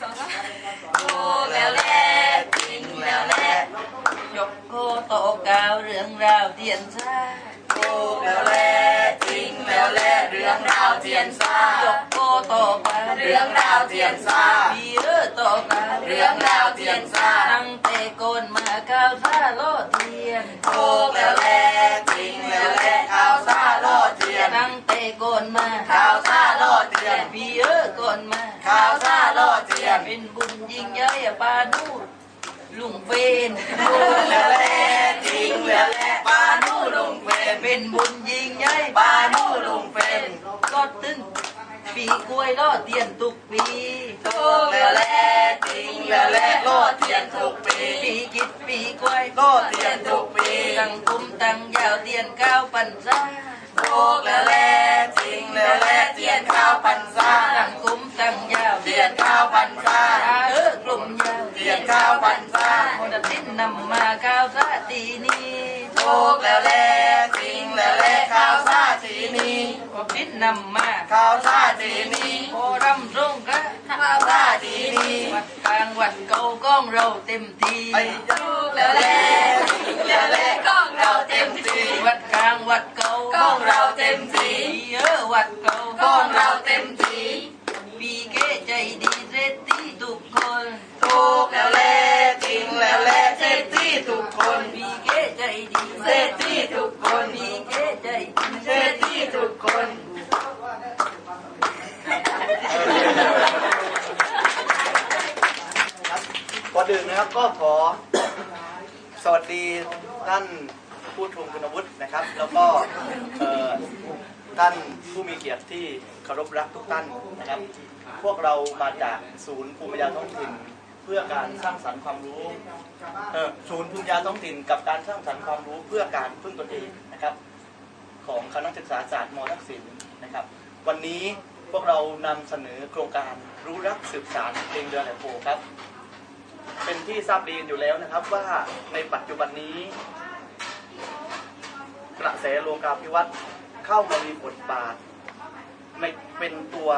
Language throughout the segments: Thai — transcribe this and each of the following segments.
สองสามถูกแล้วและจริงแล้วแลยกโคโตกาวเรื่องราวเทียนซาถูกแล้วและจริงแล้วแลเรื่องราวเทียนซ่ายกโคโตกาวเรื่องราวเทียนซ่าบีเออโตกาวเรื่องราวเทียนซ่าตั้งแต่โกนมาข้าวซาโลเทียนถูกแล้วและจริงแล้วแหละข้าวซ่าโลดเทียน ตั้งแต่โกนมาข้าวซ่าโลดเทียนบีเออโกนมาข้าวซ่าโลดเทียนเป็นบุญยิ่งใหญ่อะปานูลุงเฟนถูกแล้วแหละจริงแล้วแหละปานูลุงเฟนเป็นบุญยิ่งใหญ่ปานูลุงเฟนก็ตึงปีกล้วยล่อเทียนทุกปีถูกแล้วแหละจริงแล้วแหละโลดเทียนทุกปีปีกิดปีกล้วยโลดเทียนทุกปีตั้งกุมตั้งยาวเทียนก้าวปันซ่า ถูกแล้วแหละจริงแล้วแหละเทียนข้าวพรรษาตั้งกุมตั้งยาวเทียนข้าวพรรษาเออกลุ่มยาวเทียนข้าวพรรษาคนทิ้นนำมาข้าวซาตีนี้ถูกแล้วแหละจริงแล้วแหละข้าวซาสีนี้คนทิ้นนำมาข้าวซาสีนี้โอรำรงกะข้าวซาสีนี้วัดกลางวัดเก่าก้องเราเต็มทีไอ้ถูกแล้วแหละจริงแล้วแหละก้อง เราเต็มที่วัดกลางวัดเก่าก้องเราเต็มที่เออวัดเก่าก้องเราเต็มที่ปีเก๋ใจดีเศรษฐีทุกคนถูกแล้วแลจริงแล้วแลเศรษฐีทุกคนปีเก๋ใจดีเศรษฐีทุกคนปีเก๋ใจดีเศรษฐีทุกคนก่อนอื่นนะครับก็ขอสวัสดีท่าน ผู้ทรงคุณวุฒินะครับ แล้วก็ท่านผู้มีเกียรติที่เคารพรักทุกท่านนะครับ พวกเรามาจากศูนย์ภูมิปัญญาท้องถิ่นเพื่อการสร้างสรรค์ความรู้ศูนย์ภูมิปัญญาท้องถิ่นกับการสร้างสรรค์ความรู้เพื่อการพึ่งตนเองนะครับ ของคณะศึกษาศาสตร์มทักษิณนะครับ วันนี้พวกเรานำเสนอโครงการรู้รักสืบสารเพลงเรือนแหลมโพครับ เป็นที่ทราบดีอยู่แล้วนะครับว่าในปัจจุบันนี้ กระแสโลกาภิวัตน์เข้ามามีบทบาทในเป็นตัว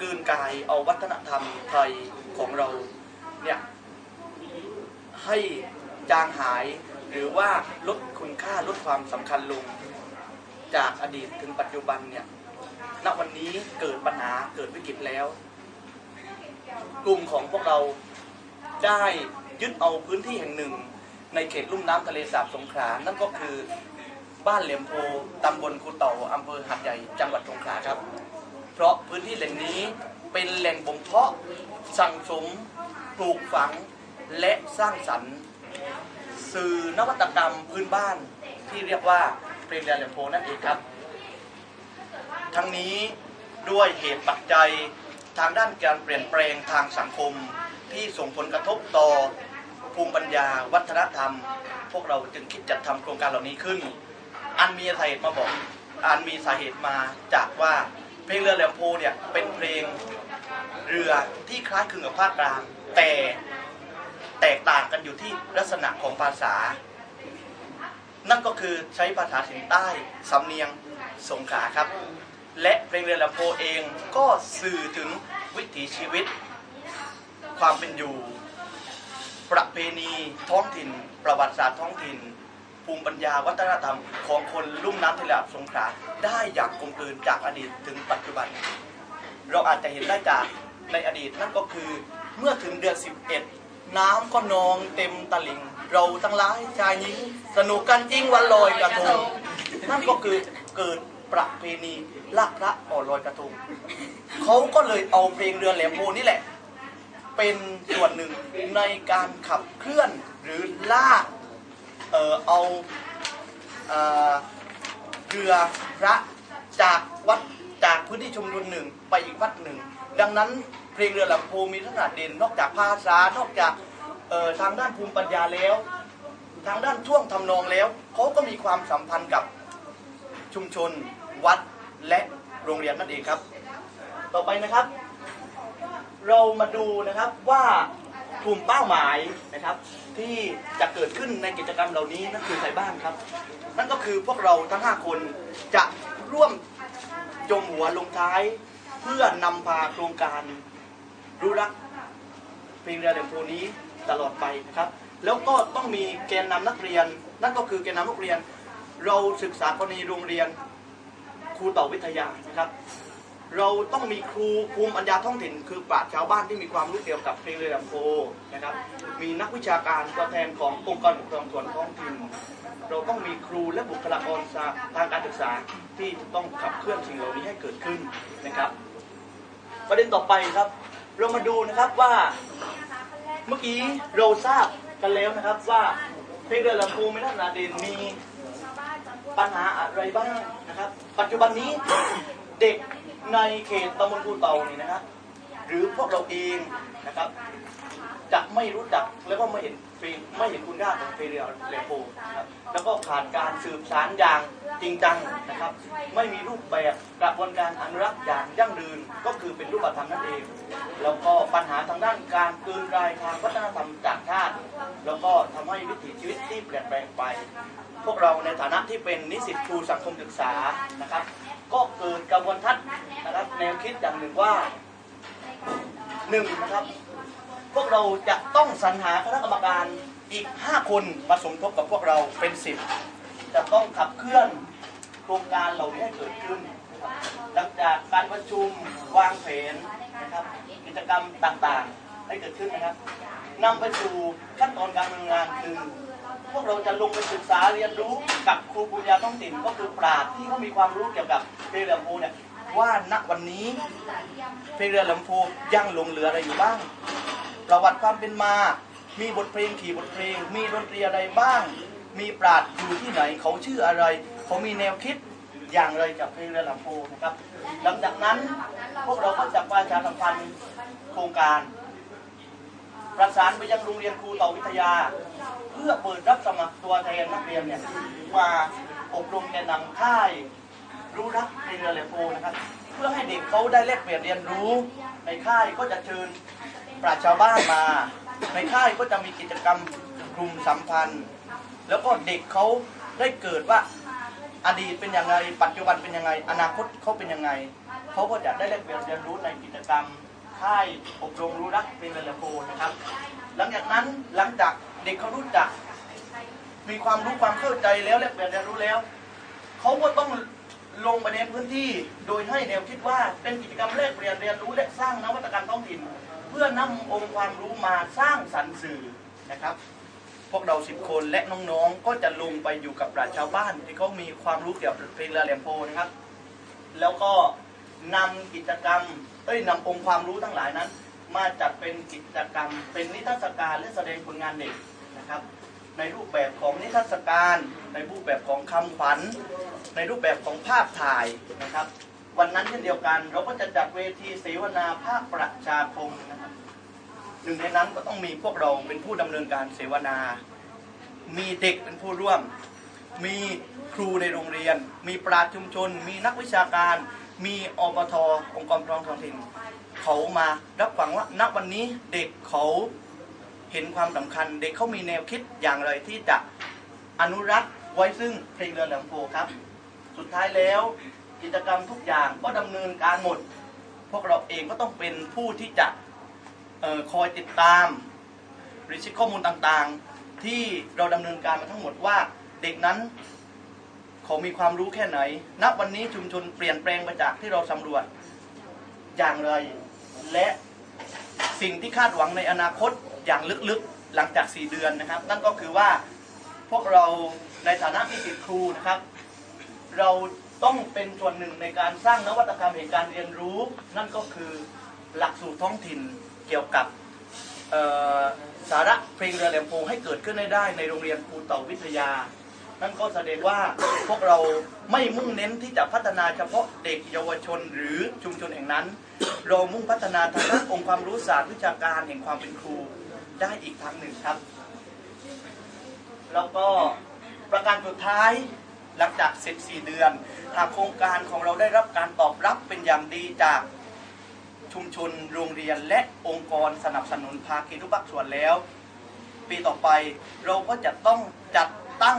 กืนกายเอาวัฒนธรรมไทยของเราเนี่ยให้จางหายหรือว่าลดคุณค่าลดความสำคัญลง จากอดีตถึงปัจจุบันเนี่ยณวันนี้เกิดปัญหาเกิดวิกฤตแล้ว กลุ่มของพวกเราได้ยึดเอาพื้นที่แห่งหนึ่ง ในเขตลุ่มน้ำทะเลสาบสงขลานั่นก็คือ บ้านเหลี่ยมโพตำบลคูเต่าอำเภอหัดใหญ่จังหวัดสงขลาครับ เพราะพื้นที่แหล่งนี้เป็นแหล่งบ่มเพาะสั่งสมปลูกฝังและสร้างสรรค์ สื่อนวัตกรรมพื้นบ้านที่เรียกว่าเพลงแดนเหลียมโพนั่นเองครับ ทั้งนี้ด้วยเหตุปัจจัยทางด้านการเปลี่ยนแปลงทางสังคมที่ส่งผลกระทบต่อภูมิปัญญาวัฒนธรรม พวกเราจึงคิดจัดทำโครงการเหล่านี้ขึ้น อันมีสาเหตุมาบอก อันมีสาเหตุมาจากว่าเพลงเรือแหลมโพเนี่ยเป็นเพลงเรือที่คล้ายคลึงกับภาคกลาง แต่แตกต่างกันอยู่ที่ลักษณะของภาษา นั่นก็คือใช้ภาษาถิ่นใต้สำเนียงสงขลาครับ และเพลงเรือลำโพเองก็สื่อถึงวิถีชีวิต ความเป็นอยู่ ประเพณีท้องถิ่น ประวัติศาสตร์ท้องถิ่น ภูมิปัญญาวัฒนธรรมของคนลุ่มน้ำทะเลสงขลาได้อย่างกลมกลืนจากอดีตถึงปัจจุบัน เราอาจจะเห็นได้จากในอดีตนั่นก็คือเมื่อถึงเดือน 11 น้ำก็นองเต็มตลิ่ง เราทั้งหลายชายหญิงสนุกกันจริงวันลอยกระทงนั่นก็คือเกิดประเพณีลากพระอ่อนลอยกระทงเขาก็เลยเอาเพลงเรือแหลมโพนี่แหละ เป็นส่วนหนึ่งในการขับเคลื่อนหรือลาก เอ่อเอาเออเรือพระจากวัดจากพื้นที่ชุมชนหนึ่งไปอีกวัดหนึ่ง ดังนั้นเพลงเรือลำโพมีลักษณะเด่นนอกจากภาษานอกจากเอ่อทางด้านภูมิปัญญาแล้ว ทางด้านท่วงทำนองแล้วเขาก็มีความสัมพันธ์กับชุมชน วัดและโรงเรียนนั่นเองครับ ต่อไปนะครับ เรามาดูนะครับว่า กลุ่มเป้าหมายนะครับ ที่จะเกิดขึ้นในกิจกรรมเหล่านี้นั่นคือใครบ้างครับ นั่นก็คือพวกเราทั้ง 5 คนจะร่วมจมหัวลงท้าย เพื่อนำพาโครงการรู้รักเพลงเรือแหลมโพนี้ตลอดไปนะครับ แล้วก็ต้องมีแกนนำนักเรียน นั่นก็คือแกนนำนักเรียน เราศึกษากรณีโรงเรียนครูต่อวิทยานะครับ เราต้องมีครูภูมิปัญญาท้องถิ่น คือปราชญ์ชาวบ้านที่มีความรู้เกี่ยวกับเพลงเรือลำโพงนะครับมีนักวิชาการตัวแทนขององค์กรปกครองส่วนท้องถิ่นเราต้องมีครูและบุคลากรทางการศึกษาที่ต้องขับเคลื่อนสิ่งเหล่านี้ให้เกิดขึ้นนะครับ ประเด็นต่อไปครับ เรามาดูนะครับว่าเมื่อกี้เราทราบกันแล้วนะครับว่าเพลงเรือลำโพงไม่นานาเดนมีปัญหาอะไรบ้างนะครับ ปัจจุบันนี้เด็ก ในเขตตำบลภูเตานี่นะครับหรือพวกเราเองนะครับ จะไม่รู้จักแล้วก็ไม่เห็นเพลงไม่เห็นคุณค่าของเพลงเรือแหลโพนะครับแล้วก็ขาดการสืบสานอย่างจริงจังนะครับ ไม่มีรูปแบบกระบวนการอนุรักษ์อย่างยั่งยืนก็คือเป็นรูปธรรมนั่นเอง แล้วก็ปัญหาทางด้านการกลืนกลายทางวัฒนธรรมจากชาติแล้วก็ทำให้วิถีชีวิตที่เปลี่ยนแปลงไป พวกเราในฐานะที่เป็นนิสิตครูสังคมศึกษานะครับ ก็เกิดกระบวนทัศน์นะครับแนวคิดอย่างหนึ่งว่าหนึ่งนะครับพวกเราจะต้องสรรหาคณะกรรมการอีก 5 คนมาสมทบกับพวกเราเป็น10จะต้องขับเคลื่อนโครงการเหล่านี้ให้เกิดขึ้นหลังจากการประชุมวางแผนนะครับกิจกรรมต่างๆ ให้เกิดขึ้นนะครับนำไปสู่ขั้นตอนการดำเนินงานคือ พวกเราจะลงไปศึกษาเรียนรู้กับครูปุญญาท้องถิ่นก็คือปราชญ์ที่เขามีความรู้เกี่ยวกับเพลเรือลำพูเนี่ยว่าณวันนี้เพลเรือลำพูยังหลงเหลืออะไรอยู่บ้าง ประวัติความเป็นมา มีบทเพลงขี่บทเพลง มีดนตรีอะไรบ้าง มีปราดอยู่ที่ไหนเขาชื่ออะไร เขามีแนวคิดอย่างไรกับเพลงเรือลำโพงนะครับหลังจากนั้นพวกเราก็จะประชาสัมพันธ์โครงการ ประสานไปยังโรงเรียนครูต่าวิทยา เพื่อเปิดรับสมัครตัวแทนนักเรียนเนี่ยมาอบรมแนะนำค่ายรู้รักในเรือแหลโพนะครับ เพื่อให้เด็กเขาได้แลกเปลี่ยนเรียนรู้ ในค่ายก็จะเชิญปราชชาวบ้านมา ในค่ายก็จะมีกิจกรรมกลุ่มสัมพันธ์ แล้วก็เด็กเขาได้เกิดว่าอดีตเป็นยังไง ปัจจุบันเป็นยังไง อนาคตเขาเป็นยังไง เขาก็จะได้แลกเปลี่ยนเรียนรู้ในกิจกรรม ค่ายอบรมรู้รักเป็นเรือแหลมโพนะครับ หลังจากนั้นหลังจากเด็กเขารู้จัก มีความรู้ความเข้าใจแล้วแลกเปลี่ยนเรียนรู้แล้วเขาก็ต้องลงไปในพื้นที่โดยให้แนวคิดว่าเป็นกิจกรรมแลกเปลี่ยนเรียนรู้และสร้างนวัตกรรมท้องถิ่น เพื่อนำองค์ความรู้มาสร้างสรรค์สื่อนะครับพวกเราสิบคนและน้องๆ ก็จะลงไปอยู่กับปราชชาวบ้านที่เขามีความรู้เกี่ยวกับเพลงเรือแหลมโพนะครับ แล้วก็นำกิจกรรม เอ้ยนำองค์ความรู้ทั้งหลายนั้น มาจัดเป็นกิจกรรม เป็นนิทรรศการและแสดงผลงานเด็กนะครับ ในรูปแบบของนิทรรศการ ในรูปแบบของคำขวัญ ในรูปแบบของภาพถ่ายนะครับ วันนั้นเช่นเดียวกัน เราก็จะจัดเวทีเสวนาภาคประชาคมนะครับหนึ่งในนั้นก็ต้องมีพวกเราเป็นผู้ดำเนินการเสวนา มีเด็กเป็นผู้ร่วม มีครูในโรงเรียน มีปราชญ์ชุมชน มีนักวิชาการ มีอบทองค์กรปกครองท้องถิ่นเขามารับฟังว่าณวันนี้เด็กเขาเห็นความสำคัญ เด็กเขามีแนวคิดอย่างไรที่จะอนุรักษ์ไว้ซึ่งเพลงเรือแหลมโพครับ สุดท้ายแล้วกิจกรรมทุกอย่างก็ดำเนินการหมด พวกเราเองก็ต้องเป็นผู้ที่จะออคอยติดตามรีชิข้อมูลต่างๆ ที่เราดำเนินการมาทั้งหมดว่าเด็กนั้น เขามีความรู้แค่ไหน ณ วันนี้ชุมชนเปลี่ยนแปลงไปจากที่เราสำรวจอย่างไร และสิ่งที่คาดหวังในอนาคตอย่างลึกๆหลังจาก 4 เดือนนะครับ นั่นก็คือว่าพวกเราในฐานะนิสิตครูนะครับ เราต้องเป็นส่วนหนึ่งในการสร้างนวัตกรรมแห่งการเรียนรู้ นั่นก็คือหลักสูตรท้องถิ่นเกี่ยวกับสาระเพลงเรือแหลมโพงให้เกิดขึ้นได้ได้ในโรงเรียนครูเต่าวิทยา นั่นก็แสดงว่าพวกเราไม่มุ่งเน้นที่จะพัฒนาเฉพาะเด็กเยาวชนหรือชุมชนแห่งนั้น เรามุ่งพัฒนาทางด้านองค์ความรู้ศาสตร์วิชาการแห่งความเป็นครูได้อีกทางหนึ่งครับ แล้วก็ประการสุดท้ายหลังจากเสร็จ4เดือนหากโครงการของเราได้รับการตอบรับเป็นอย่างดีจากชุมชนโรงเรียนและองค์กรสนับสนุนภาคีทุกภาคส่วนแล้ว ปีต่อไปเราก็จะต้องจัดตั้ง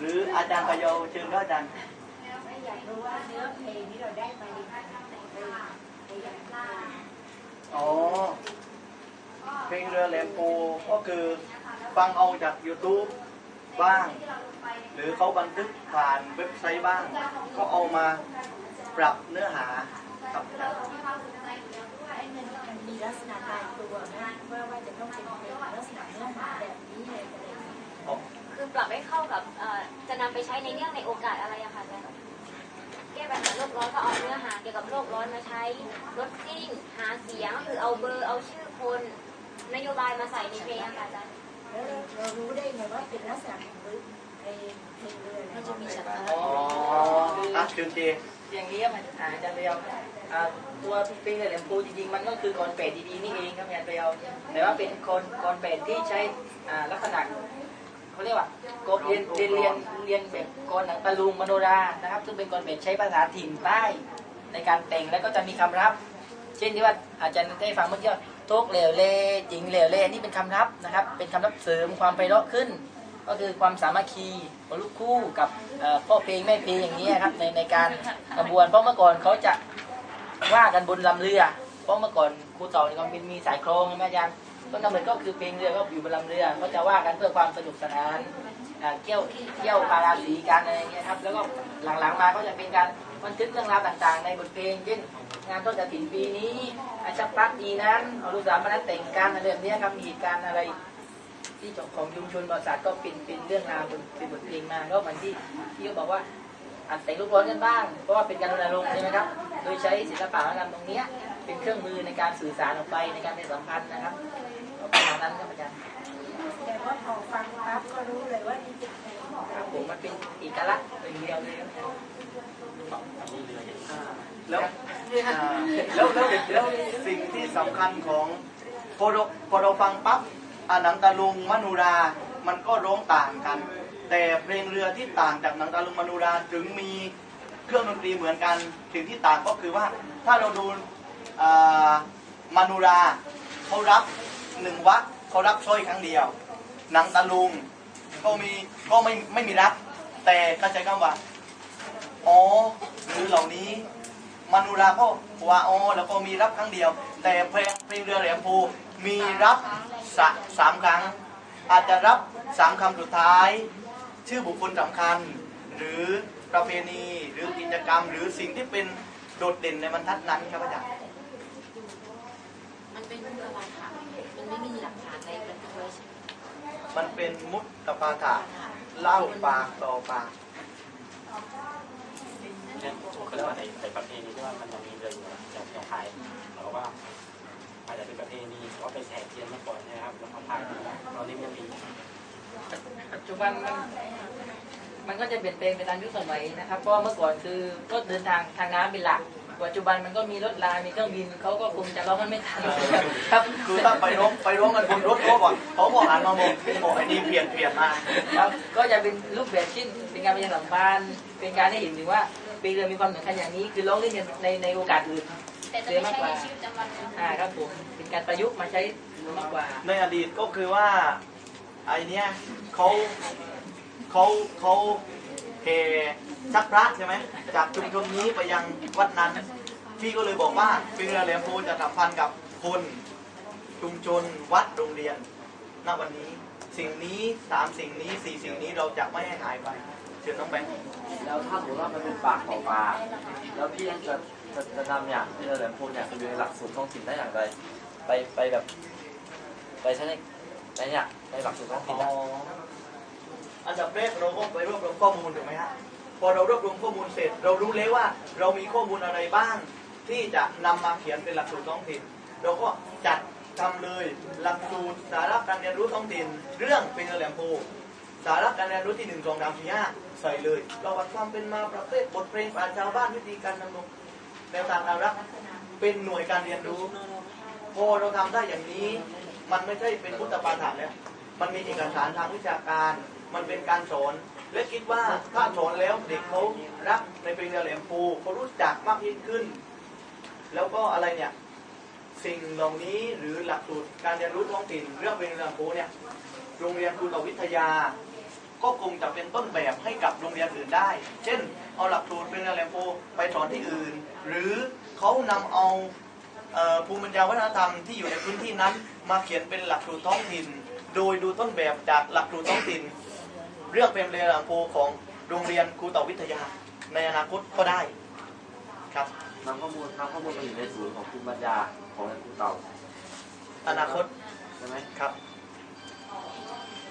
หรืออาจารย์พะเยาเชิญครับอาจารย์อยากรู้ว่าเนื้อเพลงที่เราได้ไปไปไปอย่างไรอ๋อเพลงเรือแหลมโพก็คือฟังเอาจาก YouTube บ้าง หรือเขาบันทึกผ่านเว็บไซต์บ้าง ก็เอามาปรับเนื้อหาครับมันมีลักษณะตายตัวนะว่าว่าจะต้องเป็นเพลงลักษณะเนื้อหาแบบนี้เลย คือปรับให้เข้ากับจะนำไปใช้ในเรื่องในโอกาสอะไรอะคะอาจารย์แก้ปัญหาโลกร้อนก็เอาเนื้อหาเกี่ยวกับโลกร้อนมาใช้รถซิ่งหาเสียงก็คือเอาเบอร์เอาชื่อคนนโยบายมาใส่ในเพลงอะค่ะอาจารย์แล้วเรารู้ได้ไงว่าเป็นลักษณะของเพลงเพลงเรือมันจะมีฉันทะอ๋ออะเชิญเจอย่างนี้มันอาจารย์เรียวตัวเพลงแหลมพูจริงๆมันก็คือคอนเปดดีๆนี่เองครับอาจารย์เรียวแต่ว่าเป็นคนคอนเปดที่ใช้ลักษณะ เขาเรียกว่ากเรียนเรียนเรียนเรียนแบบกรหนังตะลุงมโนรานะครับ ซึ่งเป็นคอนเปดใช้ภาษาถิ่นใต้ในการแต่งแล้วก็จะมีคำรับ เช่นที่ว่าอาจารย์ได้ฟังเมื่อกี้ว่าโทกเหลวเล่จิงเหลวเล่นี่เป็นคำรับนะครับ เป็นคำรับเสริมความไพเราะขึ้น ก็คือความสามัคคีของลูกคู่กับพ่อเพลงแม่เพลงอย่างนี้ครับในในการกระบวนเพราะเมื่อก่อนเขาจะว่ากันบนลำเรือ เพราะเมื่อก่อนครูต่อเนี่ยมันมีสายโครงใช่ไหมอาจารย์ ต้นกำเนิดก็คือเพลงเรือก็อยู่บนลำเรือเขาจะว่ากันเพื่อความสนุกสนานอ่าเกี่ยวเกี่ยวปาราสีกันอะไรเงี้ยครับ แล้วก็หลังๆมาก็จะเป็นการบันทึกเรื่องราวต่างๆ ในบทเพลงเช่นงานต้นกระถิ่นปีนี้อาชักพักดีนั้นเอาลูกสาวมานั้นแต่งกันอะไรแบบนี้ครับมีการอะไรที่ของชุมชนบริษัทก็เป็นเป็นเรื่องราวเป็นบทเพลงมาก็เหมือนที่ที่เขาบอกว่าอัดแต่งลูกร้อนกันบ้าง เพราะว่าเป็นการรณรงค์ใช่ไหมครับ โดยใช้ศิลปะวัฒนธรรมตรงนี้เป็นเครื่องมือในการสื่อสารออกไปในการเป็นสัมพันธ์นะครับ นั้นครับอาจารย์แต่ว่าพอฟังปั๊บก็รู้เลยว่านี่เป็นเพลงครับผมมันเป็นเอกลักษณ์เป็นเดียวเลยครับอ่าแล้วอ่าแล้วแล้วแล้วสิ่งที่สำคัญของพอเราพอเราฟังปั๊บอ่าหนังตะลุงมโนุรา มันก็ร้องต่างกัน แต่เพลงเรือที่ต่างจากหนังตะลุงมโนุราถึงมีเครื่องดนตรีเหมือนกันสิ่งที่ต่างก็คือว่าถ้าเราดูอ่ามโนุราเขารับ หนึ่งวักเขารับสร้อยครั้งเดียว หนังตะลุงก็มีก็ไม่ไม่มีรับแต่ก็ใช้คำว่าอ๋อหรือเหล่านี้มนุราก็ว่าอ๋อแล้วก็มีรับครั้งเดียว แต่เพลงเพลงเรือแหลมภูมีรับสะสามครั้ง อาจจะรับสามคำสุดท้าย ชื่อบุคคลสำคัญ หรือประเพณีหรือกิจกรรม หรือสิ่งที่เป็นโดดเด่นในบรรทัดนั้นครับอาจารย์มันเป็นมุกประวัติค่ะมัน ไม่มีหลักฐานในบันทึกไว้ใช่ไหมมันเป็นมุตตปาฐะเล่าปากต่อปากเนี่ยเขาเรียกว่าในในประเพณีที่ว่ามันยังมีเรืออยู่อย่างอย่างไทยเราก็ว่าอาจจะเป็นประเพณีว่าเป็นแห่เทียนเมื่อก่อนใช่ไหมครับแล้วเขาพายเรานี่มันมีปัจจุบันมันมันก็จะเปลี่ยนแปลงไปตามยุคสมัยนะครับเพราะว่าเมื่อก่อนคือรถเดินทางทางน้ำเป็นหลัก ปัจจุบันมันก็มีรถรางมีเครื่องบินเขาก็คงจะร้องกันไม่ทันครับคือถ้าไปร้องไปร้องกันบนรถเขาก่อนเขาบอกหันมามองบอกไอ้นี่เพี้ยนเพี้ยนมากครับ ก็จะเป็นรูปแบบที่เป็นการประชาสัมพันธ์เป็นการให้เห็นถึงว่าปีเรือมีความสำคัญอย่างนี้ คือร้องเล่นในในโอกาสอื่นแต่จะไม่ใช้ในชีวิตประจำวันอ่าครับผมเป็นการประยุกต์มาใช้มากกว่า ในอดีตก็คือว่าไอเนี้ยเขาเขาเขา เฮชักพระใช่ไหมจากชุมชนนี้ไปยังวัดนั้น พี่ก็เลยบอกว่าเป็นเรือแหลมโพจะสัมพันธ์กับคนชุมชนวัดโรงเรียนณวันนี้ สิ่งนี้สามสิ่งนี้สี่สิ่งนี้เราจะไม่ให้หายไปเชิญน้องแบงค์แล้วถ้าสมมติว่ามันเป็นปากต่อปากแล้วพี่จะจะจะนำอย่างที่เราแหลมพูนเนี่ยไปอยู่ในหลักสูตรท้องถิ่นได้อย่างไร ไปไปแบบ ไปใช้ในในเนี่ยในหลักสูตรท้องถิ่นอะ อันดับแรกเราก็ไปรวบรวมข้อมูลถูกไหมฮะพอเรารวบรวมข้อมูลเสร็จ เรารู้แล้วว่าเรามีข้อมูลอะไรบ้าง ที่จะนำมาเขียนเป็นหลักสูตรท้องถิ่น เราก็จัดทำเลยหลักสูตรสาระการเรียนรู้ท้องถิ่น เรื่องเป็นแหลมโพสาระการเรียนรู้ที่หนึ่งสองสามสี่ห้าใส่เลยประวัติความเป็นมาประเภทบทเพลงปราชญ์ชาวบ้านวิธีการดำรงแนวทางการรักเป็นหน่วยการเรียนรู้พอเราทำได้อย่างนี้ มันไม่ใช่เป็นพุทธปาฐานแล้ว มันมีเอกสารทางวิชาการ มันเป็นการสอนและคิดว่าถ้าสอนแล้วเด็กเขารักในเพลงเรือแหลมพูเขารู้จักมากยิ่งขึ้น แล้วก็อะไรเนี่ยสิ่งเหล่านี้หรือหลักสูตรการเรียนรู้ท้องถิ่นเรื่องเพลงเรือแหลมพูเนี่ยโรงเรียนครูตวิทยา ก็คงจะเป็นต้นแบบให้กับโรงเรียนอื่นได้ เช่น เอาหลักสูตรเพลงเรือแหลมพูไปสอนที่อื่น หรือเขานำเอาเอ่อภูมิปัญญาวัฒนธรรมที่อยู่ในพื้นที่นั้น มาเขียนเป็นหลักสูตรท้องถิ่น โดยดูต้นแบบจากหลักสูตรท้องถิ่นเรื่องเพลงเรือแหลมพูของโรงเรียนครูตวิทยา ในอนาคตก็ได้ครับนำข้อมูลนำข้อมูลมาอยู่ในศูนย์ของภูมิปัญญาของแหลมพูเต่าอนาคตใช่ไหมครับ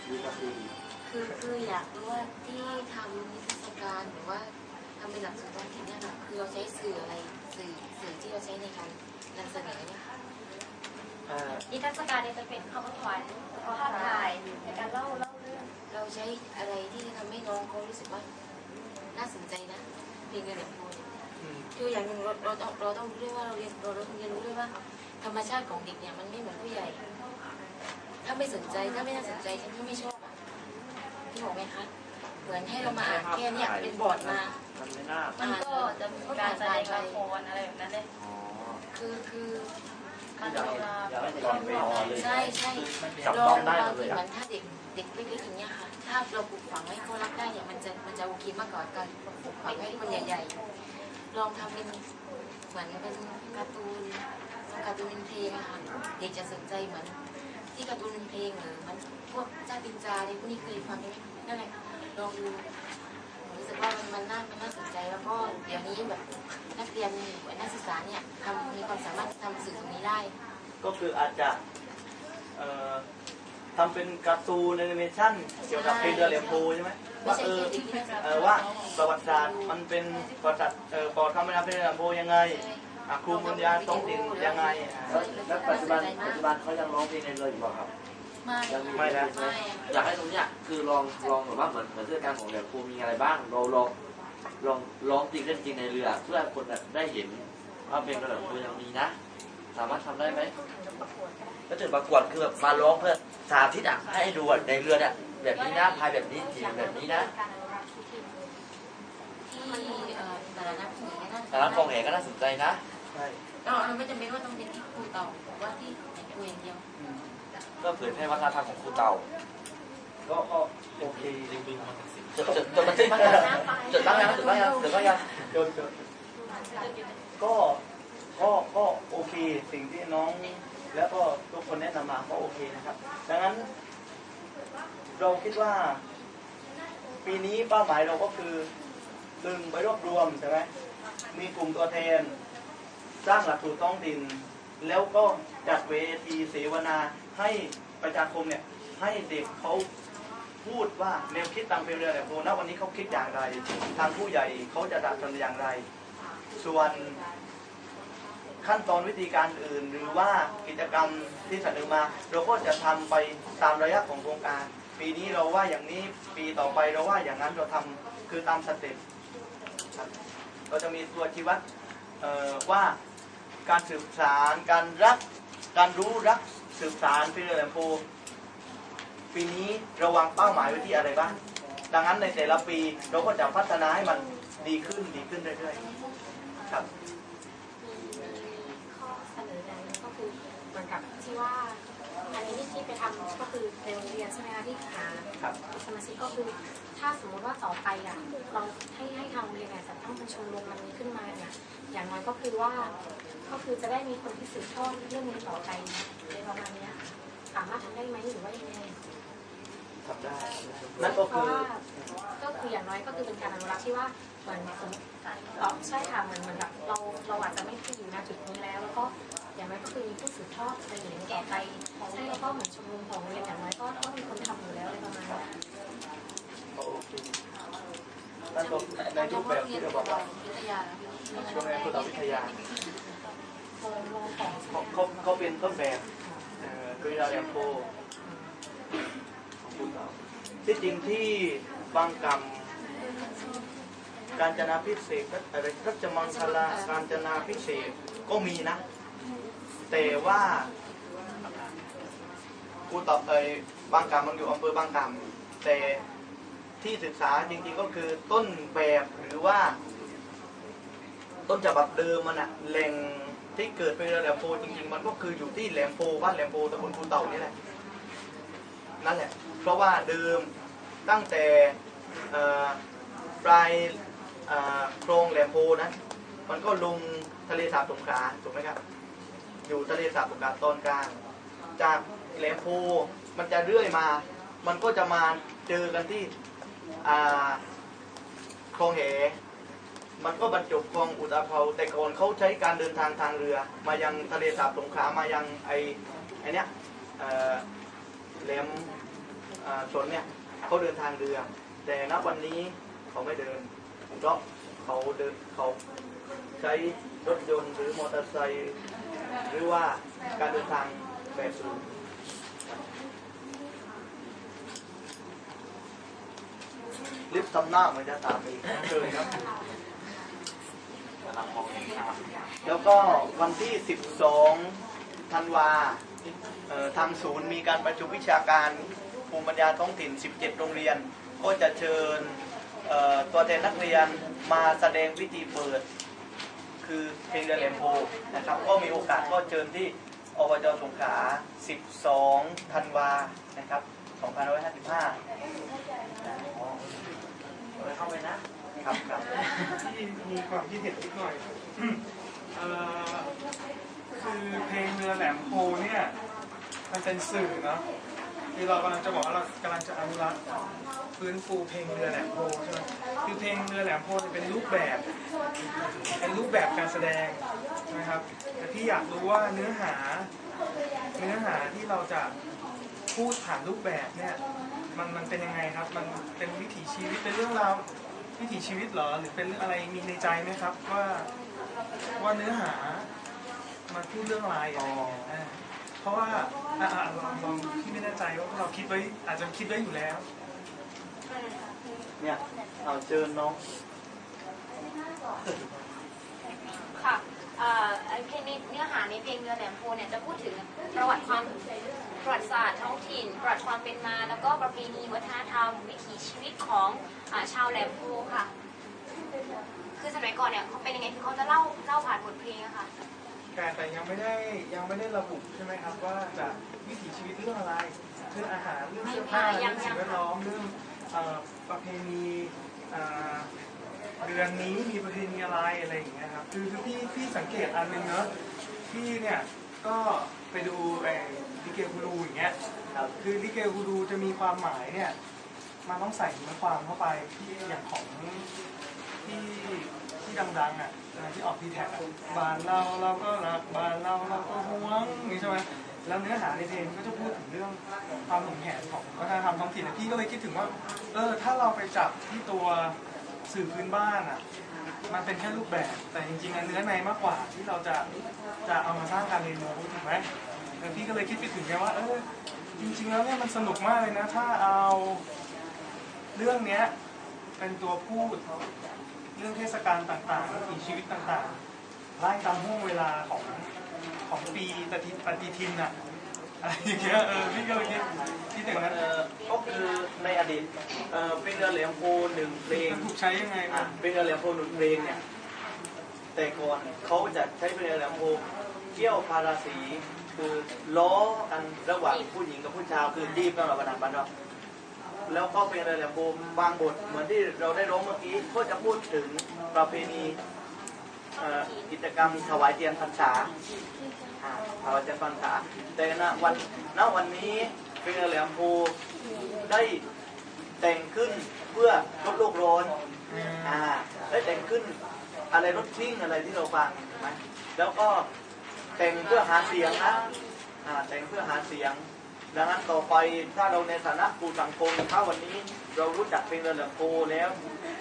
ดีครับดีดีคือคืออยากรู้ว่าที่ทำนิทรรศการหรือว่าทำเป็นหลักสูตรท้องถิ่นเนี่ยค่ะคือเราใช้สื่ออะไรสื่อสื่อที่เราใช้ในการนำเสนอเนี่ยค่ะ เอ่อ นิทรรศการเนี่ยจะเป็นคำขวัญภาพถ่ายในการเล่าเล่าเรื่องเราใช้อะไรที่ทำให้น้องเขารู้สึกว่าน่าสนใจนะเพลงเงินเหรียญทองเนี่ยอืมคืออย่างหนึ่งเราเราต้องเราต้องรู้ด้วยว่าเราเรียนเราต้องเรียนรู้ด้วยว่า ธรรมชาติของเด็กเนี่ยมันไม่เหมือนผู้ใหญ่ ถ้าไม่สนใจถ้าไม่น่าสนใจฉันก็ไม่ชอบอะที่บอกไหมคะเหมือนให้เรามาอ่านแค่เนี่ยเป็นบอร์ดมามันก็จะมีการแสดงละครอะไรแบบนั้นเลยคือคือ การเวลาอยากให้ก่อนไปอ๋อเลยใช่ใช่จับลต้อองงได้บางเลทียเหมือะอนถ้าเด็กเด็กเล็กๆอย่างเงี้ยค่ะ ถ้าเราปลูกฝังให้เขารักได้เนี่ยมันจะมันจะโอเคมากกว่าการปลูกฝังให้คนใหญ่ๆลองทำเป็นเหมือนเป็นการ์ตูนการ์ตูนเป็นเพลงอะค่ะเด็กจะสนใจเหมือนที่การ์ตูนเป็นเพลงหรือมันพวกจ้าตินจาอะไรพวกนี้เคยฟังไหมนั่นแหละลองดูผมรู้ สึกว่ามันมันน่ามันน่าสนใจแล้วก็เดี๋ยวนี้แบบนักเรียนหรือนักศึกษาเนี่ยทำมีความสามารถทำสื่อตรงนี้ได้ ก็คืออาจจะเอ่อทำเป็นการ์ตูนแอนิเมชั่นเกี่ยวกับเพลงเรือแหลมโพใช่ไหมไม่ว่าใช่เออแค่เด็กที่นักศึกษาเออว่าประวัติศาสตร์มันเป็นประวัติศาสตร์เอ่อปอดคำบรรณาเพลงเรือแหลมโพยังไงอะครูปัญญาท้องถิ่นยังไงอะแล้วแล้วปัจจุบันปัจจุบันเขายังร้องเพลงในเรืออยู่เปล่าครับ ไม่ยังมีไม่นะใช่ไหมอยากให้ตรงเนี้ยคือลองลองแบบว่าเหมือนเหมือนเทศกาลของแหลมพูมีอะไรบ้างเราลองลองร้องจริงเล่นจริงในเรือ เพื่อคนแบบได้เห็นว่าเพลงแหลมพูยังมีนะ สามารถทำได้ไหมก็ถึงประกวดคือแบบมาร้องเพื่อสาธิตอะให้ดูอะในเรือเนี่ยแบบนี้นะพายแบบนี้จีบแบบนี้นะที่เอ่อแต่ละนักหนีนะแต่ละกองแหก็น่าสนใจนะใช่เราเรา ไม่จำเป็นว่าต้องเป็นที่ครูต่อหรือว่าที่ครูอย่างเดียวอืมก็เผยแพร่วัฒนธรรมของครูเต่าก็ก็โอเคจดจดจดบันทึกบ้างยังจดบ้างยังจดบ้างยังจดบ้างยังจนจนก็ก็ก็โอเคสิ่งที่น้อง แล้วก็ทุกคนแนะนำมาก็โอเคนะครับ ดังนั้น เราคิดว่า ปีนี้เป้าหมายเราก็คือหนึ่งไปรวบรวมใช่ไหมมีกลุ่มตัวแทน สร้างหลักสูตรท้องถิ่นแล้วก็จัดเวทีเสวนาให้ประชาคมเนี่ยให้เด็กเขาพูดว่าแนวคิดตามเพลเรือแต่โพนะวันนี้เขาคิดอย่างไร ทางผู้ใหญ่เขาจะดัดทำอย่างไร ส่วนขั้นตอนวิธีการอื่น หรือว่ากิจกรรมที่เสนอมา เราก็จะทำไปตามระยะของโครงการ ปีนี้เราว่าอย่างนี้ปีต่อไปเราว่าอย่างนั้นเราทำคือตามสเต็ปเราจะมีตัวชี้วัดว่า การสืบสารการรักการรู้รักสืบสารพิเรแลมโพปีนี้เราวางเป้าหมายไว้ที่อะไรบ้าง ดังนั้นในแต่ละปีเราก็จะพัฒนาให้มันดีขึ้นดีขึ้นเรื่อยๆครับข้อเสนออย่างหนึงก็คือเหมือนกับที่ว่าอันนี้ที่ไปทำก็คือในโรงเรียนใช่ไหมคะที่หาครับสมาชิกก็คือ ถ้าสมมติว่าต่อไปอะเราให้ให้ทางโรงเรียนเนี่ยจัดตั้งเป็นชมรมมันนี้ขึ้นมาเนี่ยอย่างน้อยก็คือว่าก็คือจะได้มีคนที่สืบทอดเรื่องนี้ต่อไปในประมาณเนี้ยค่ะสามารถทำได้ไหมหรือว่ายังไงทำได้นั่นก็เพคืราะอ ว่าก็คืออย่างน้อยก็คือเป็นการอนุรักษ์ที่ว่าเหมือนสมมติเอ่อใช่ค่ะเหมือนเหมือนแบบเราเราอาจจะไม่ได้อยู่ณจุดนี้แล้ว แล้วก็อย่างน้อยก็คือมีผู้สืบทอดในอย่างนี้ต่อไปใช่แล้วก็เหมือนชมรมของโรงเรียนอย่างน้อยก็ต้องมีคนทำอยู่แล้วอะไรประมาณนี้ ก็โอเคนั่นก็ในรูปแบบที่เราบอกว่าวิทยาโรงเรียนพุทธวิทยาเขาเขาเขาเป็นต้นแบบคือเราแอมโพของคุณเราที่จริงที่บางกำการจนาพิเศษอะไรรัชมังคลาการจนาพิเศษก็มีนะ แต่ว่ากูตอบเอยบางกำมันอยู่อำเภอบางกำแต่ ที่ศึกษาจริงๆก็คือต้นแบบหรือว่า ต้นฉบับเดิมมันอะแหล่งที่เกิดเป็นแหลมโพจริง ๆ มันก็คืออยู่ที่แหลมโพบ้านแหลมโพตำบลภูเต่านี่แหละนั่นแหละ เพราะว่าเดิมตั้งแต่ปลายโครงแหลมโพนะมันก็ลงทะเลสาบสงขลาถูกไหมครับ อยู่ทะเลสาบสงขลาตอนกลาง จากแหลมโพมันจะเรื่อยมา มันก็จะมาเจอกันที่ อ่าคลองเหมันก็บรรจบคลองอุตภเปาแต่ก่อนเขาใช้การเดินทางทางเรือ มายังทะเลสาบสงขลามายังไอไอเนี้ยเอ่อแหลมเอ่อสนเนี่ยเขาเดินทางเรือ แต่ณวันนี้เขาไม่เดินเพราะเขาเดินเขาใช้รถยนต์หรือมอเตอร์ไซค์หรือว่าการเดินทางแบบอื่น ลิฟต์ทำหน้าเหมือนจะตามอีกเชิญครับ แล้วก็วันที่ 12 ธันวาทางศูนย์มีการประชุมวิชาการภูมิปัญญาท้องถิ่น 17 โรงเรียน ก็จะเชิญตัวแทนนักเรียนมาแสดงวิธีเปิด คือเพลงเรือแหลมโพนะครับ ก็มีโอกาสก็เชิญที่อบจสงขลา12 ธันวานะครับ 2555 เข้าไปนะครับครับที่มีความคิดเห็นนิดหน่อยคือเพลงเรือแหลมโพเนี่ยมันเป็นสื่อเนาะคือเรากำลังจะบอกว่าเรากำลังจะอนุรักษ์ฟื้นฟูเพลงเรือแหลมโพใช่ไหมคือเพลงเรือแหลมโพนี่เป็นรูปแบบ เป็นรูปแบบการแสดงนะครับ แต่พี่อยากรู้ว่าเนื้อหา เนื้อหาที่เราจะพูดผ่านรูปแบบเนี่ย มันมันเป็นยังไงครับ มันเป็นวิถีชีวิตเป็นเรื่องราววิถีชีวิตเหรอหรือเป็นเรื่องอะไรมีในใจไหมครับ ว่าว่าเนื้อหามันพูดเรื่องอะไรอะไรอย่างเงี้ยอ่าเพราะว่าอะอะลองลองพี่ไม่แน่ใจว่าเราคิดไว้อาจจะคิดไว้อยู่แล้ว เนี่ยเอาเชิญน้องค่ะเอ่อไอ้เพลงในเนื้อหาในเพลงเรือแหลมโพเนี่ยจะพูดถึงประวัติความ ประวัติศาสตร์ท้องถิ่น ประวัติความเป็นมา แล้วก็ประเพณีวัฒนธรรม วิถีชีวิตของอาชาวแหลมโพค่ะ คือสมัยก่อนเนี่ยเขาเป็นยังไงคือเขาจะเล่าเล่าผ่านบทเพลงอะค่ะแต่แต่ยังไม่ได้ยังไม่ได้ระบุใช่ไหมครับว่าจะวิถีชีวิตเรื่องอะไรเรื่องอาหารเรื่องเสื้อผ้าไม่ยัเรื่องงสิ่งยังแวดล้อมเรื่องเอ่อประเพณีเอ่อเดือนนี้มีประเพณีอะไรอะไรอย่างเงี้ยครับคือคือพี่พี่สังเกตอันหนึงเนอะพี่เนี่ยก็ไปดูไอ้ ลิเกกูรูอย่างเงี้ยครับคือลิเกกูรูจะมีความหมายเนี่ยมันต้องใส่เนื้อความเข้าไปที่อย่างของที่ที่ดังๆอะเวลาที่ออกทีแท็กบ้านเราเราก็รักบ้านเราเราก็ห่วงอย่างนี้ใช่ไหมแล้วเนื้อหาในเพลงก็จะพูดถึงเรื่องความหึงแหนของวัฒนธรรมท้องถิ่นแล้วพี่ก็เลยคิดถึงว่าเออถ้าเราไปจับที่ตัวสื่อพื้นบ้านอะมันเป็นแค่รูปแบบ แต่จริงๆอันเนื้อในมากกว่าที่เราจะจะเอามาสร้างการเรียนรู้ถูกไหม แล้วพี่ก็เลยคิดไปถึงไงว่าเออจริงๆแล้วเนี่ยมันสนุกมากเลยนะ ถ้าเอาเรื่องเนี้ยเป็นตัวพูดเรื่องเทศกาลต่างๆวิถีชีวิตต่างๆไล่ตามห่วงเวลาของของปีปฏิปฏิทินอะอะไรอย่างเงี้ยเออพี่ก็เลยคิดคิดอย่างนั้นเอ่อก็คือในอดีตเอ่อเป็นเรือแหลมโพหนึ่งเพลงมันถูกใช้ยังไงอะบ้างเป็นเรือแหลมโพหนึ่งเพลงเนี่ยแต่ก่อนเขาจะใช้เป็นเรือแหลมโพเที่ยวพาราสี คือล้อกันระหว่างผู้หญิงกับผู้ชายคือจีบกันหรอประดับบันเราแล้วก็เป็นเรือแหลมโพบางบทเหมือนที่เราได้ร้องเมื่อกี้ก็จะพูดถึงประเพณีกิจกรรมถวายเทียนพรรษาอ่ายเราจะฟังขาแต่ณวันณวันนี้เป็นเรือแหลมโพได้แต่งขึ้นเพื่อลดโลกร้อนอ่าได้แต่งขึ้นอะไรรถซิ่งอะไรที่เราฟังไหมแล้วก็ แต่งเพื่อหาเสียงนะแต่งเพื่อหาเสียง ดังนั้นต่อไปถ้าเราในฐานะครูสังคมถ้าวันนี้เรารู้จักเพลงเรือแหลมโพแล้ว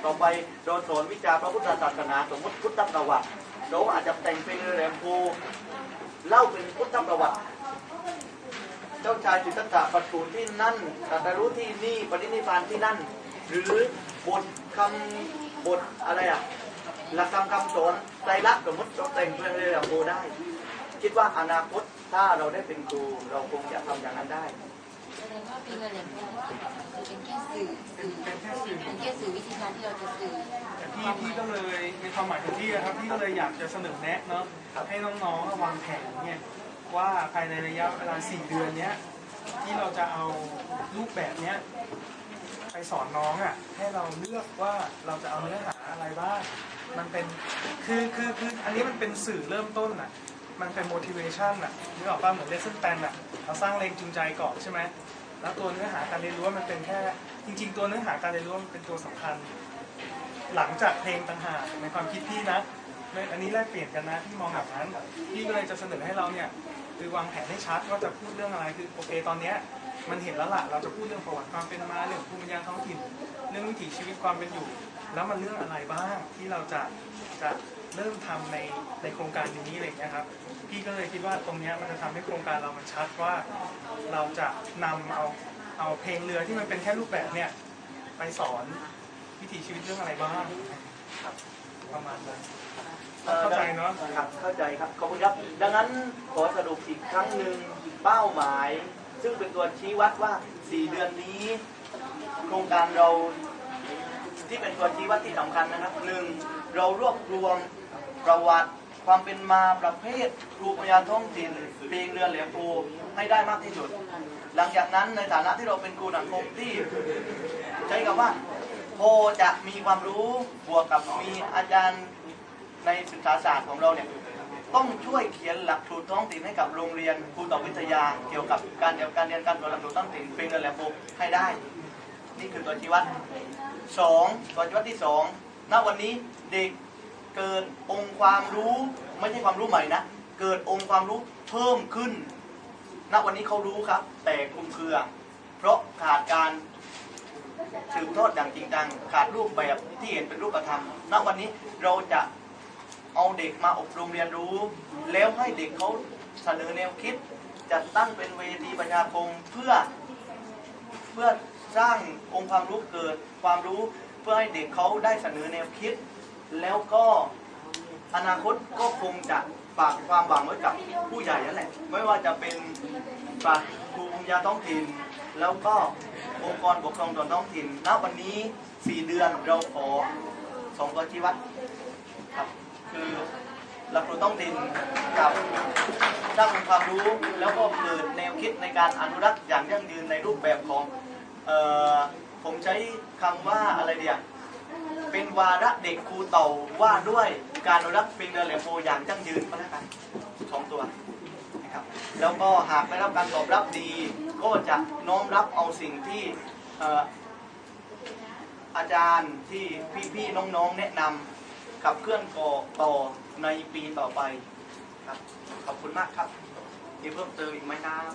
ต่อไปเราสอนวิชาพระพุทธศาสนาสมมติพุทธประวัติเราอาจจะแต่งเพลงเรือแหลมโพเล่าเป็นพุทธประวัติ เจ้าชายสิทธัตถะประสูติที่นั่นตรัสรู้ที่นี่ปรินิพานที่นั่น หรือบทคำบทอะไรอะหลักคำคำสอนไตรลักษณ์สมมติเราแต่งเพลงเรือโบได้ คิดว่าอนาคตถ้าเราได้เป็นครูเราคงจะทำอย่างนั้นได้แสดงว่าปีเงินเหรียญเป็นแค่สื่อเป็นแค่สื่อเป็นแค่สื่อวิธีการที่เราจะสื่อแต่พี่พี่ก็เลยในความหมายของพี่นะครับพี่ก็เลยอยากจะเสนอแนะเนาะให้น้องๆวางแผนเนี่ยว่าภายในระยะเวลา4เดือนเนี้ยที่เราจะเอารูปแบบเนี้ยไปสอนน้องอะให้เราเลือกว่าเราจะเอาเนื้อหาอะไรบ้างมันเป็นคือคือคืออันนี้มันเป็นสื่อเริ่มต้นอะ มันเป็น motivation อะนึกออกป่ะเหมือน lesson plan อะเราสร้างแรงจูงใจก่อนใช่ไหมแล้วตัวเนื้อหาการเรียนรู้มันเป็นแค่จริง ๆ ตัวเนื้อหาการเรียนรู้มันเป็นตัวสำคัญ หลังจากเพลงต่างหากในความคิดพี่นะอันนี้แลกเปลี่ยนกันนะพี่มองแบบนั้นพี่ก็เลยจะเสนอให้เราเนี่ยคือวางแผนให้ชัดว่าจะพูดเรื่องอะไรคือโอเคตอนเนี้ยมันเห็นแล้วล่ะเราจะพูดเรื่องประวัติความเป็นมาเรื่องภูมิปัญญาท้องถิ่น เรื่องวิถีชีวิตความเป็นอยู่ แล้วมันเรื่องอะไรบ้างที่เราจะจะ เริ่มทำในในโครงการนี้อะไรอย่างเงี้ยครับพี่ก็เลยคิดว่าตรงเนี้ยมันจะทำให้โครงการเรามันชัดว่า เราจะนำเอาเอาเพลงเรือที่มันเป็นแค่รูปแบบเนี่ยไปสอนวิถีชีวิตเรื่องอะไรบ้างครับประมาณนั้นเข้าใจเนาะครับเข้าใจครับขอบคุณครับ ดังนั้นขอสรุปอีกครั้งหนึ่งเป้าหมาย ซึ่งเป็นตัวชี้วัดว่า 4 เดือนนี้ โครงการเราที่เป็นตัวชี้วัดที่สำคัญนะครับหนึ่งเรารวบรวม ประวัติความเป็นมาประเภทรูปพยาท้องถิ่นเพลงเรือเหลียงปูให้ได้มากที่สุด หลังจากนั้นในฐานะที่เราเป็นครูสังคมที่ ใช้คำว่าโพจะมีความรู้บวกกับมีอาจารย์ในศึกษาศาสตร์ของเราเนี่ยต้องช่วยเขียนหลักสูตรท้องถิ่นให้กับโรงเรียนครูต่อวิทยา เกี่ยวกับการเรียนการเรียนการสอนหลักสูตรท้องถิ่นเป็นเงินแหลมโพให้ได้ นี่คือตัวชี้วัดสองตัวชี้วัดที่สองณวันนี้เด็ก เกิดองค์ความรู้ ไม่ใช่ความรู้ใหม่นะเกิดองค์ความรู้เพิ่มขึ้นณวันนี้เขารู้ครับ แต่คลุมเครือ เพราะขาดการสืบทอดอย่างจริงจังขาดรูปแบบที่เห็นเป็นรูปธรรมณวันนี้เราจะเอาเด็กมาอบรมเรียนรู้ แล้วให้เด็กเขาเสนอแนวคิดจัดตั้งเป็นเวทีประชาคมเพื่อเพื่อสร้างองค์ความรู้เกิดความรู้เพื่อให้เด็กเขาได้เสนอแนวคิด แล้วก็อนาคตก็คงจะฝากความหวังไว้กับผู้ใหญ่นั่นแหละ ไม่ว่าจะเป็นฝากครูภูมิยาท้องถิ่น แล้วก็องค์กรปกครองส่วนท้องถิ่นณวันนี้ 4 เดือนเราขอสองตัวชี้วัดครับ คือหลักสูตรท้องถิ่นกับสร้างองค์ความรู้แล้วก็เกิดแนวคิดในการอนุรักษ์อย่างยั่งยืนในรูปแบบของ เอ่อ ผมใช้คำว่าอะไรเดีย เป็นวาระเด็กครูเต่าว่าด้วยการอนุรักษ์เพลงเรือแหลมโพอย่างยั่งยืนก็แล้วกันสองตัวนะครับแล้วก็หากได้รับการตอบรับดี ก็จะน้อมรับเอาสิ่งที่เอ่ออาจารย์ที่พี่ๆน้องๆแนะนำขับเคลื่อนก่อต่อในปีต่อไปครับขอบคุณมากครับมีเพิ่มเติมอีกไหมครับ